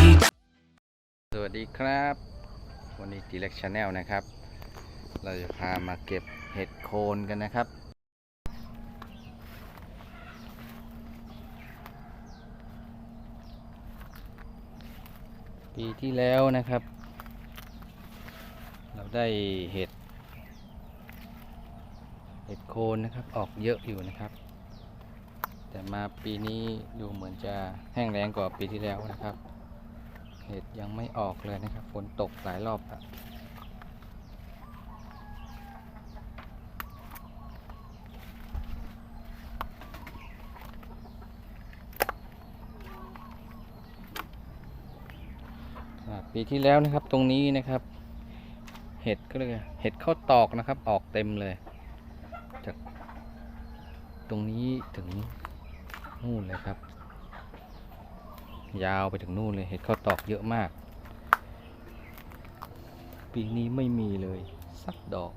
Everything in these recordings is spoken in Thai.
สวัสดีครับ วันนี้ดีเล็กชาแนลนะครับ เราจะพามาเก็บเห็ดโคนกันนะครับ ปีที่แล้วนะครับ เราได้เห็ด เห็ดโคนนะครับออกเยอะอยู่นะครับแต่มาปีนี้ดูเหมือนจะแห้งแล้งกว่าปีที่แล้วนะครับ เห็ดยังไม่ออกเลยนะครับ ฝนตกหลายรอบอะปีที่แล้วนะครับตรงนี้นะครับ เห็ดก็เลยเห็ดเข้าตอกนะครับ ออกเต็มเลย จากตรงนี้ถึงนู่นเลยครับ ยาวไปถึงนู่นเลยเห็ดข้าวตอกเยอะมาก ปีนี้ไม่มีเลย สักดอก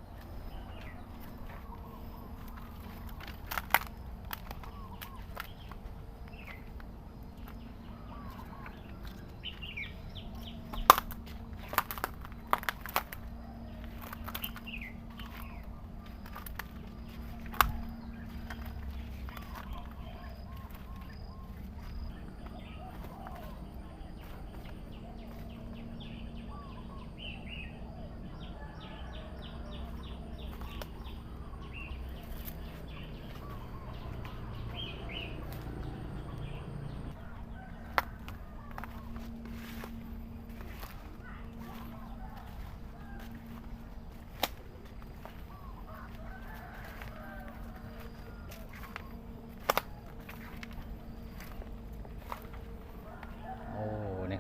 โอ้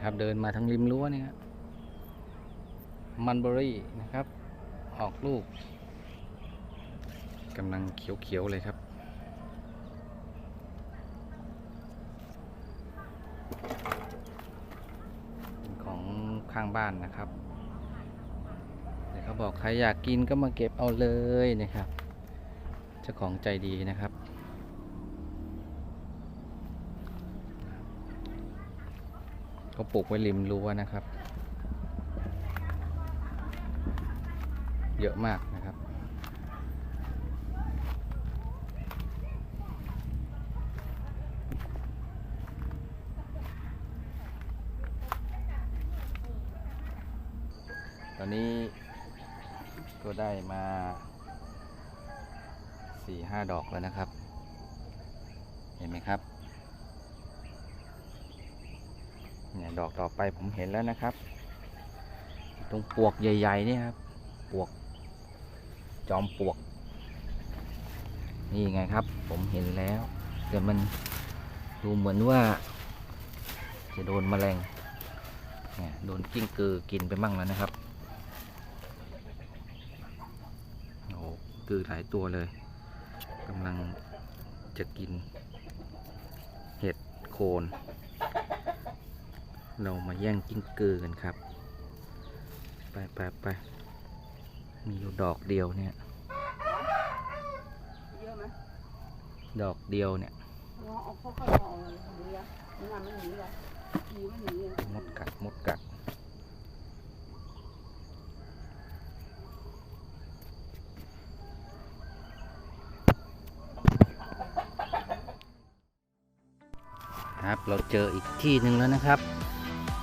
นะครับ เดินมาทางริมรั้วนี่ครับมันเบอรี่นะครับ ออกลูกกำลังเขียวๆเลยครับเป็นของข้างบ้านนะครับเดี๋ยวเขาบอกใครอยากกินก็มาเก็บเอาเลยนะครับ เจ้าของใจดีนะครับ เขาปลูกไว้ริมรั้วนะครับ เยอะมากนะครับ ตอนนี้ก็ได้มาสี่ห้าดอกแล้วนะครับ เห็นไหมครับ เนี่ยดอกต่อไปผมเห็นแล้วนะครับ ตรงปวกใหญ่ๆนี่ครับปวก จอมปวก นี่ไงครับ ผมเห็นแล้ว แต่มันดูเหมือนว่า จะโดนแมลงเนี่ยโดนกิ้งกือกินไปมั่งแล้วนะครับโอ้โหกือหลายตัวเลยกำลังจะกินเห็ดโคน เรามาแย่งกิ้งกือกันครับ ไปไปไปมีอยู่ดอกเดียวเนี่ย เยอะไหมดอกเดียวเนี่ยลองเอาเขาเข้าเอเลยหนีอะมันงานไม่หนีหรอกหนีไม่หนีมดกัดมดกัดครับเราเจออีกที่หนึ่งแล้วนะครับ